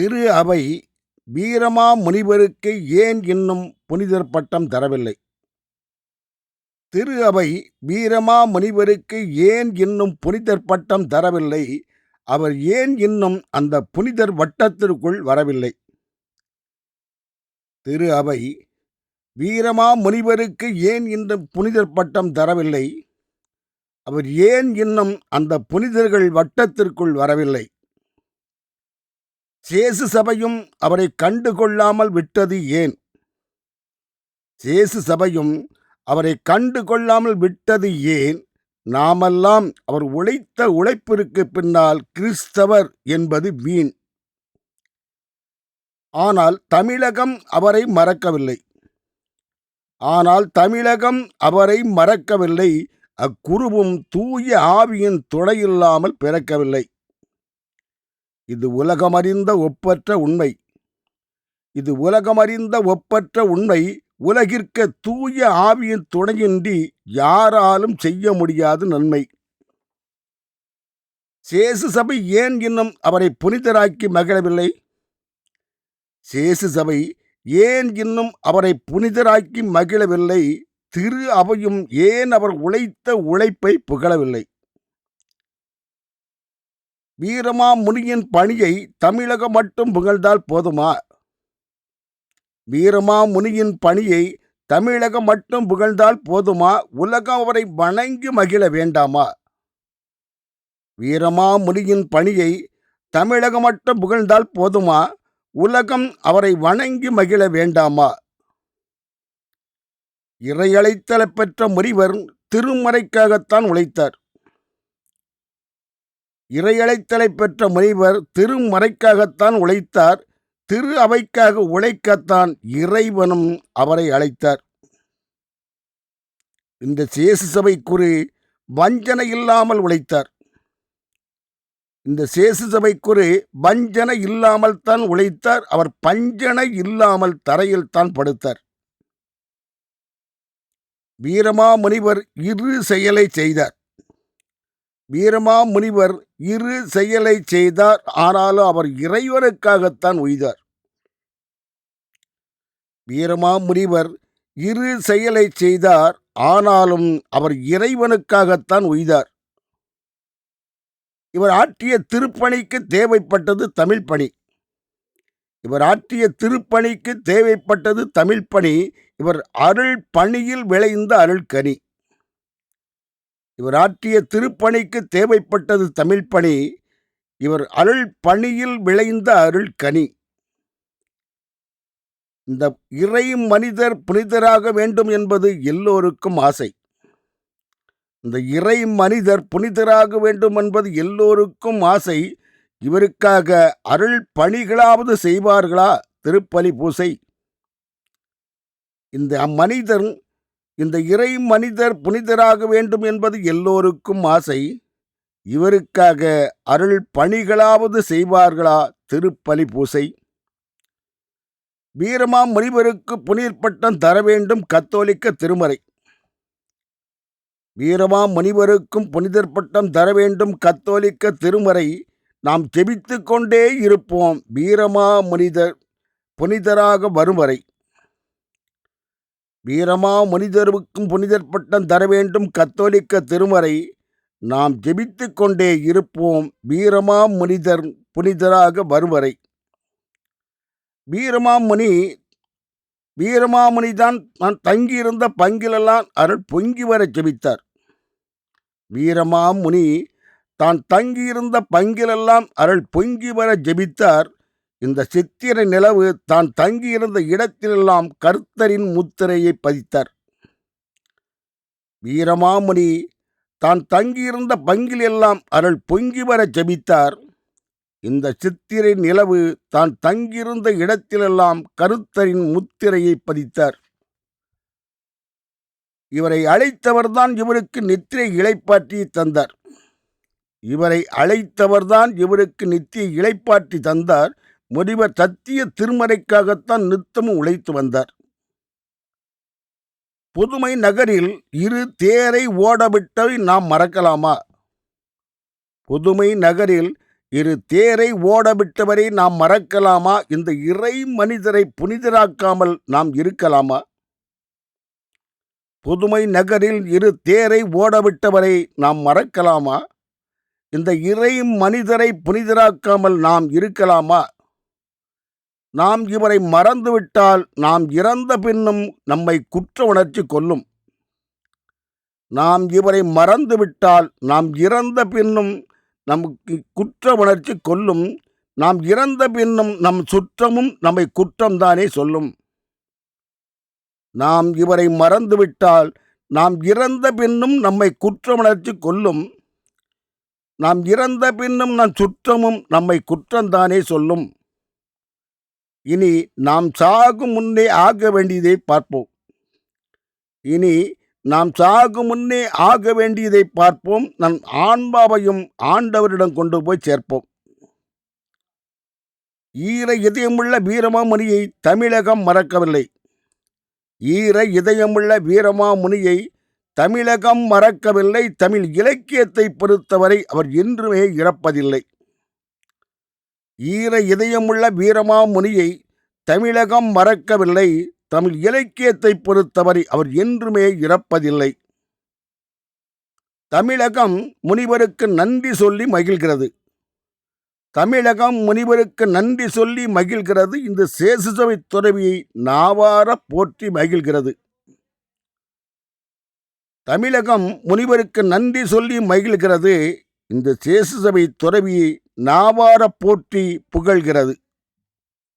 திரு அவை வீரமா முனிவருக்கு ஏன் இன்னும் புனிதர் பட்டம் தரவில்லை? திரு அவை வீரமா முனிவருக்கு ஏன் இன்னும் புனிதர் பட்டம் தரவில்லை? அவர் ஏன் இன்னும் அந்த புனிதர் வட்டத்திற்குள் வரவில்லை? திரு அவை வீரமா முனிவருக்கு ஏன் இன்னும் புனிதர் பட்டம் தரவில்லை? அவர் ஏன் இன்னும் அந்த புனிதர்கள் வட்டத்திற்குள் வரவில்லை? சேசு சபையும் அவரை கண்டு கொள்ளாமல் விட்டது ஏன்? சேசு சபையும் அவரை கண்டு கொள்ளாமல் விட்டது ஏன்? நாமெல்லாம் அவர் உழைத்த உழைப்பிற்கு பின்னால் கிறிஸ்தவர் என்பது வீண். ஆனால் தமிழகம் அவரை மறக்கவில்லை. ஆனால் தமிழகம் அவரை மறக்கவில்லை. அக்குருவும் தூய ஆவியின் துணையில்லாமல் பிறக்கவில்லை. இது உலகமறிந்த ஒப்பற்ற உண்மை. இது உலகமறிந்த ஒப்பற்ற உண்மை. உலகிற்க தூய ஆவியின் துணையின்றி யாராலும் செய்ய முடியாத நன்மை. சேசு சபை ஏன் இன்னும் அவரை புனிதராக்கி மகிழவில்லை? சேசு சபை ஏன் இன்னும் அவரை புனிதராக்கி மகிழவில்லை? திரு அவையும் ஏன் அவர் உழைத்த உழைப்பை புகழவில்லை? வீரமாமுனியின் பணியை தமிழகம் மட்டும் புகழ்ந்தால் போதுமா? வீரமாமுனியின் பணியை தமிழகம் மட்டும் புகழ்ந்தால் போதுமா? உலகம் அவரை வணங்கி மகிழ வேண்டாமா? வீரமாமுனியின் பணியை தமிழகம் மட்டும் புகழ்ந்தால் போதுமா? உலகம் அவரை வணங்கி மகிழ வேண்டாமா? இறையழைத்தல பெற்ற முனிவர் திருமறைக்காகத்தான் உழைத்தார். இறையழைத்தலை பெற்ற முனிவர் திருமறைக்காகத்தான் உழைத்தார் திரு அவைக்காக உழைக்கத்தான் இறைவனும் அவரை அழைத்தார். இந்த சேசு சபை குறி வஞ்சனை இல்லாமல் உழைத்தார். இந்த சேசு சபை குறி வஞ்சனை இல்லாமல் தான் உழைத்தார் அவர் பஞ்சனை இல்லாமல் தரையில் தான் படுத்தார். வீரமா முனிவர் இரு செயலை செய்தார். வீரமா முனிவர் இரு செயலை செய்தார். ஆனாலும் அவர் இறைவனுக்காகத்தான் உய்தார். வீரமா முனிவர் இரு செயலை செய்தார். ஆனாலும் அவர் இறைவனுக்காகத்தான் உய்தார். இவர் ஆற்றிய திருப்பணிக்கு தேவைப்பட்டது தமிழ் பணி. இவர் ஆற்றிய திருப்பணிக்கு தேவைப்பட்டது தமிழ் பணி. இவர் அருள் பணியில் விளைந்த அருள் கனி இவர் ஆற்றிய திருப்பணிக்கு தேவைப்பட்டது தமிழ் பணி இவர் அருள் பணியில் விளைந்த அருள் கனி. இந்த இறை மனிதர் புனிதராக வேண்டும் என்பது எல்லோருக்கும் ஆசை. இந்த இறை மனிதர் புனிதராக வேண்டும் என்பது எல்லோருக்கும் ஆசை. இவருக்காக அருள் பணிகளாவது செய்வார்களா? திருப்பலி பூசை. இந்த அம்மனிதன் இந்த இறை மனிதர் புனிதராக வேண்டும் என்பது எல்லோருக்கும் ஆசை. இவருக்காக அருள் பணிகளாவது செய்வார்களா? திருப்பலி பூசை. வீரமா முனிவருக்கு புனிர் பட்டம் தர வேண்டும் கத்தோலிக்க திருமறை. வீரமா முனிவருக்கும் புனிதர் பட்டம் தர வேண்டும் கத்தோலிக்க திருமறை. நாம் ஜெபித்து கொண்டே இருப்போம். வீரமா முனிதர் புனிதராக வரும் வரை வீரமா மனிதருக்கும் புனிதர் பட்டம் தர வேண்டும் கத்தோலிக்க திருமறை. நாம் ஜெபித்து கொண்டே இருப்போம் வீரமா மனிதர் புனிதராக வருவரை. வீரமாமணி வீரமாமணி தான் நான் தங்கியிருந்த பங்கிலெல்லாம் அருள் பொங்கி வர ஜெபித்தார். வீரமாமுனி தான் தங்கியிருந்த பங்கிலெல்லாம் அருள் பொங்கி வர ஜெபித்தார். இந்த சித்திரை நிலவு தான் தங்கியிருந்த இடத்திலெல்லாம் கர்த்தரின் முத்திரையை பதித்தார். வீரமாமுனி தான் தங்கியிருந்த பங்கில் எல்லாம் அருள் பொங்கி வர ஜபித்தார். இந்த சித்திரை நிலவு தான் தங்கியிருந்த இடத்திலெல்லாம் கருத்தரின் முத்திரையை பதித்தார். இவரை அழைத்தவர்தான் இவருக்கு நித்திரை இளைப்பாற்றி தந்தார். இவரை அழைத்தவர்தான் இவருக்கு நித்திய இளைப்பாற்றி தந்தார். முடிவர் சத்திய திருமறைக்காகத்தான் நித்தமும் உழைத்து வந்தார். புதுமை நகரில் இரு தேரை ஓடவிட்டதை நாம் மறக்கலாமா? புதுமை நகரில் இரு தேரை ஓடவிட்டவரை நாம் மறக்கலாமா? இந்த இறை மனிதரை புனிதராக்காமல் நாம் இருக்கலாமா? புதுமை நகரில் இரு தேரை ஓடவிட்டவரை நாம் மறக்கலாமா? இந்த இறை மனிதரை புனிதராக்காமல் நாம் இருக்கலாமா? நாம் இவரை மறந்துவிட்டால் நாம் இறந்த பின்னும் நம்மை குற்ற உணர்ச்சி கொள்ளும் நாம் இவரை மறந்துவிட்டால் நாம் இறந்த பின்னும் நமக்கு குற்ற உணர்ச்சி கொள்ளும் நாம் இறந்த பின்னும் நம் சுற்றமும் நம்மை குற்றம்தானே சொல்லும். நாம் இவரை மறந்துவிட்டால் நாம் இறந்த பின்னும் நம்மை குற்ற உணர்ச்சி கொள்ளும் நாம் இறந்த பின்னும் நம் சுற்றமும் நம்மை குற்றம்தானே சொல்லும். இனி நாம் சாகும் முன்னே ஆக வேண்டியதை பார்ப்போம். இனி நாம் சாகும் முன்னே ஆக வேண்டியதை பார்ப்போம். நம் ஆன்மாவையும் ஆண்டவரிடம் கொண்டு போய் சேர்ப்போம். ஈர இதயமுள்ள வீரமாமுனியை தமிழகம் மறக்கவில்லை. ஈர இதயமுள்ள வீரமாமுனியை தமிழகம் மறக்கவில்லை. தமிழ் இலக்கியத்தை பொறுத்தவரை அவர் என்றுமே இறப்பதில்லை. ஈர இதயமுள்ள வீரமாமுனியை தமிழகம் மறக்கவில்லை. தமிழ் இலக்கியத்தை பொறுத்தவரை அவர் என்றுமே இறப்பதில்லை. தமிழகம் முனிவருக்கு நன்றி சொல்லி மகிழ்கிறது. தமிழகம் முனிவருக்கு நன்றி சொல்லி மகிழ்கிறது. இந்த சேசுசவை துறவியை நாவார போற்றி மகிழ்கிறது. தமிழகம் முனிவருக்கு நன்றி சொல்லி மகிழ்கிறது. இந்த சேசுசபை துறவியை நாவார போற்றி புகழ்கிறது.